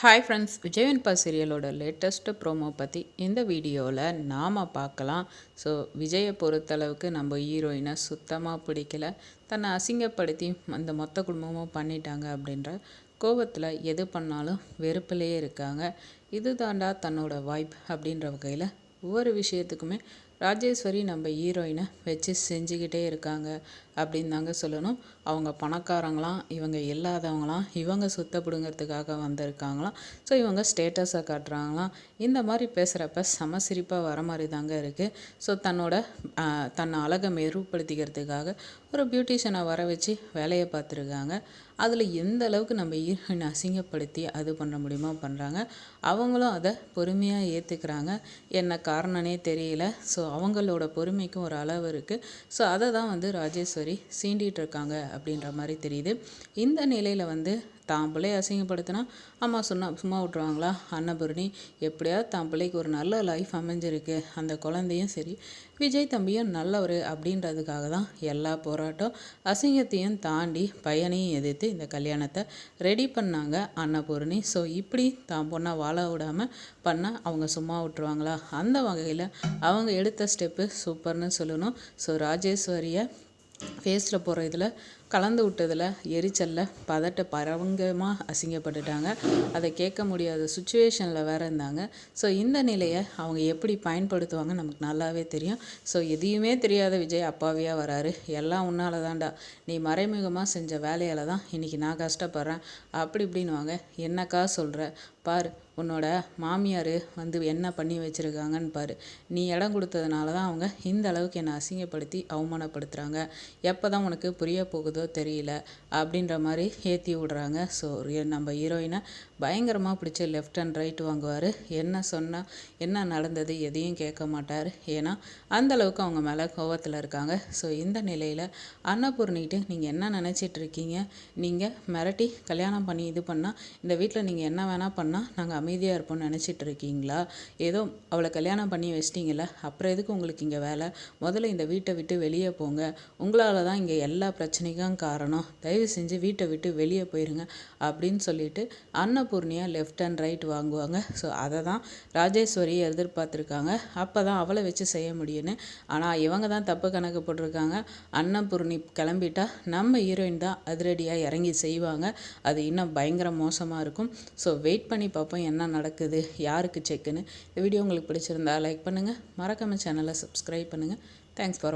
Hi friends விஜயன்பா சீரியலோட latest promo பற்றி இந்த வீடியோவில் நாம் பார்க்கலாம். ஸோ விஜயை பொறுத்தளவுக்கு நம்ம ஹீரோயினை சுத்தமாக பிடிக்கல. தன்னை அசிங்கப்படுத்தி அந்த மொத்த குடும்பமும் பண்ணிட்டாங்க அப்படின்ற கோபத்தில் எது பண்ணாலும் வெறுப்பிலேயே இருக்காங்க. இது தாண்டா தன்னோட வாய்ப் அப்படின்ற வகையில் ஒவ்வொரு விஷயத்துக்குமே ராஜேஸ்வரி நம்ம ஹீரோயினை வச்சு செஞ்சுக்கிட்டே இருக்காங்க அப்படின்னு தாங்க சொல்லணும். அவங்க பணக்காரங்களாம் இவங்க இல்லாதவங்களாம் இவங்க சுத்தப்படுங்கிறதுக்காக வந்திருக்காங்களாம். ஸோ இவங்க ஸ்டேட்டஸை காட்டுறாங்களாம். இந்த மாதிரி பேசுகிறப்ப சம சிரிப்பாக வர மாதிரி தாங்க இருக்குது ஸோ தன்னோட தன்னை அழகை மெருப்படுத்திக்கிறதுக்காக ஒரு பியூட்டிஷியனை வர வச்சு வேலையை பார்த்துருக்காங்க. அதில் எந்த அளவுக்கு நம்ம ஹீரோயினை அசிங்கப்படுத்தி அது பண்ண முடியுமோ பண்ணுறாங்க அவங்களும் அதை பொறுமையாக ஏற்றுக்கிறாங்க என்ன காரணனே தெரியல. ஸோ அவங்களோட பொறுமைக்கும் ஒரு அளவு இருக்குது ஸோ அதை தான் வந்து ராஜேஸ்வரி சீண்டிகிட்டு இருக்காங்க அப்படின்ற மாதிரி தெரியுது. இந்த நிலையில் வந்து தான் பிள்ளைய அசிங்கப்படுத்தினா அம்மா சொன்னா சும்மா விட்ருவாங்களா அன்னபூரணி எப்படியாவது தான் பிள்ளைக்கு ஒரு நல்ல லைஃப் அமைஞ்சிருக்கு. அந்த குழந்தையும் சரி விஜய் தம்பியும் நல்லவர் அப்படின்றதுக்காக தான் எல்லா போராட்டம் அசிங்கத்தையும் தாண்டி பையனையும் எதிர்த்து இந்த கல்யாணத்தை ரெடி பண்ணாங்க அன்னபூரணி ஸோ இப்படி தான் பொண்ணை வாழ விடாமல் பண்ணால் அவங்க சும்மா விட்டுருவாங்களா? அந்த வகையில் அவங்க எடுத்த ஸ்டெப்பு சூப்பர்னு சொல்லணும். ஸோ ராஜேஸ்வரியை ஃபேஸில் போகிற இதில் கலந்து விட்டதில் எரிச்சலில் பதட்ட பரவங்கமாக அசிங்கப்பட்டுட்டாங்க. அதை கேட்க முடியாத சுச்சுவேஷனில் வேறு இருந்தாங்க. ஸோ இந்த நிலையை அவங்க எப்படி பயன்படுத்துவாங்க நமக்கு நல்லாவே தெரியும். ஸோ எதையுமே தெரியாத விஜய் அப்பாவியாக வராரு. எல்லாம் உன்னால தான்டா. நீ மறைமுகமாக செஞ்ச வேலையால் தான் இன்றைக்கி நான் கஷ்டப்படுறேன். அப்படி இப்படின்வாங்க என்னக்கா சொல்கிற பார் உன்னோட மாமியார் வந்து என்ன பண்ணி வச்சுருக்காங்கன்னு பாரு. நீ இடம் கொடுத்ததுனால தான் அவங்க இந்த அளவுக்கு என்னை அசிங்கப்படுத்தி அவமானப்படுத்துகிறாங்க எப்போ தான் உனக்கு புரிய போகுதோ தெரியல அப்படின்ற மாதிரி ஏற்றி விடுறாங்க. ஸோ நம்ம ஹீரோயினை பயங்கரமாக பிடிச்சி லெஃப்ட் அண்ட் ரைட் வாங்குவார். என்ன சொன்னால் என்ன நடந்தது எதையும் கேட்க மாட்டார். ஏன்னா அந்தளவுக்கு அவங்க மேலே கோவத்தில் இருக்காங்க. ஸோ இந்த நிலையில் அன்னபூர்ணிட்டு நீங்கள் என்ன நினச்சிட்டு இருக்கீங்க? நீங்கள் மிரட்டி கல்யாணம் பண்ணி இது பண்ணால் இந்த வீட்டில் நீங்கள் என்ன வேணால் பண்ணால் நாங்கள் அமைதியாக இருப்போம்னு நினச்சிட்டு இருக்கீங்களா ஏதோ அவளை கல்யாணம் பண்ணி வச்சிட்டிங்கள அப்புறம் எதுக்கு உங்களுக்கு இங்கே வேலை? முதல்ல இந்த வீட்டை விட்டு வெளியே போங்க. உங்களால் தான் இங்கே எல்லா பிரச்சனைக்கும் காரணம். தயவு செஞ்சு வீட்டை விட்டு வெளியே போயிருங்க அப்படின்னு சொல்லிட்டு அன்னபூர்ணியாக லெஃப்ட் அண்ட் ரைட் வாங்குவாங்க. ஸோ அதை தான் ராஜேஸ்வரி எதிர்பார்த்துருக்காங்க. அப்போ தான் அவளை வச்சு செய்ய முடியும்னு. ஆனால் இவங்க தான் தப்பு கணக்கு போட்டிருக்காங்க. அன்னபூர்ணி கிளம்பிட்டா நம்ம ஹீரோயின் தான் அதிரடியாக இறங்கி செய்வாங்க. அது இன்னும் பயங்கர மோசமாக இருக்கும். ஸோ வெயிட் பண்ணி பார்ப்போம் என்ன நடக்குது யாருக்கு செக்குன்னு இந்த வீடியோ உங்களுக்கு பிடிச்சிருந்தா லைக் பண்ணுங்கள் மறக்காமல் சேனலை சப்ஸ்கிரைப் பண்ணுங்கள் தேங்க்ஸ் ஃபார்